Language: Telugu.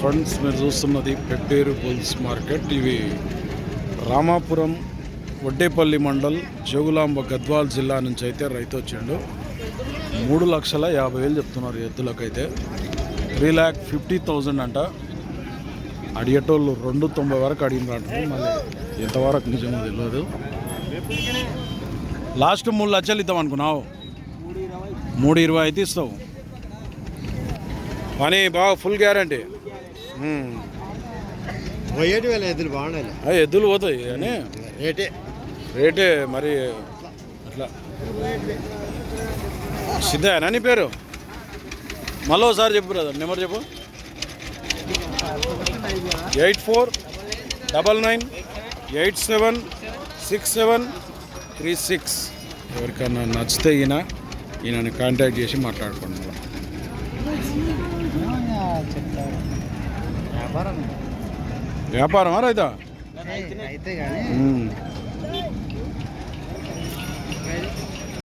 ఫ్రెండ్స్ మీరు చూస్తున్నది పెప్పేరు బుల్స్ మార్కెట్. ఇవి రామాపురం వడ్డేపల్లి మండల్ జోగులాంబ గద్వాల్ జిల్లా నుంచి అయితే రైతు వచ్చిండు. మూడు లక్షల యాభై వేలు చెప్తున్నారు ఎద్దులకైతే. త్రీ ల్యాక్ ఫిఫ్టీ థౌజండ్ అంట. అడిగేటోళ్ళు రెండు తొంభై వరకు అడిగినట్టు మళ్ళీ ఎంతవరకు నిజమో తెలియదు లాస్ట్ మూడు లక్షలు ఇద్దాం అనుకున్నావు. మూడు ఇరవై అయితే ఇస్తావు. పని బాగా ఫుల్ గ్యారంటీ. పోయేటి ఎద్దులు పోతాయి కానీ రేటే. రేటే మరి అట్లా. సిద్ధేనా నీ పేరు? మళ్ళీ ఒకసారి చెప్పు బ్రదర్ నెంబర్ చెప్పు. Eight four double nine eight seven six seven three six. ఎవరికైనా నచ్చితే ఈయన ఈయనని కాంటాక్ట్ చేసి మాట్లాడుకోండి. వ్యాపారం వ్యాపారమా రైతా? అయితే కానీ.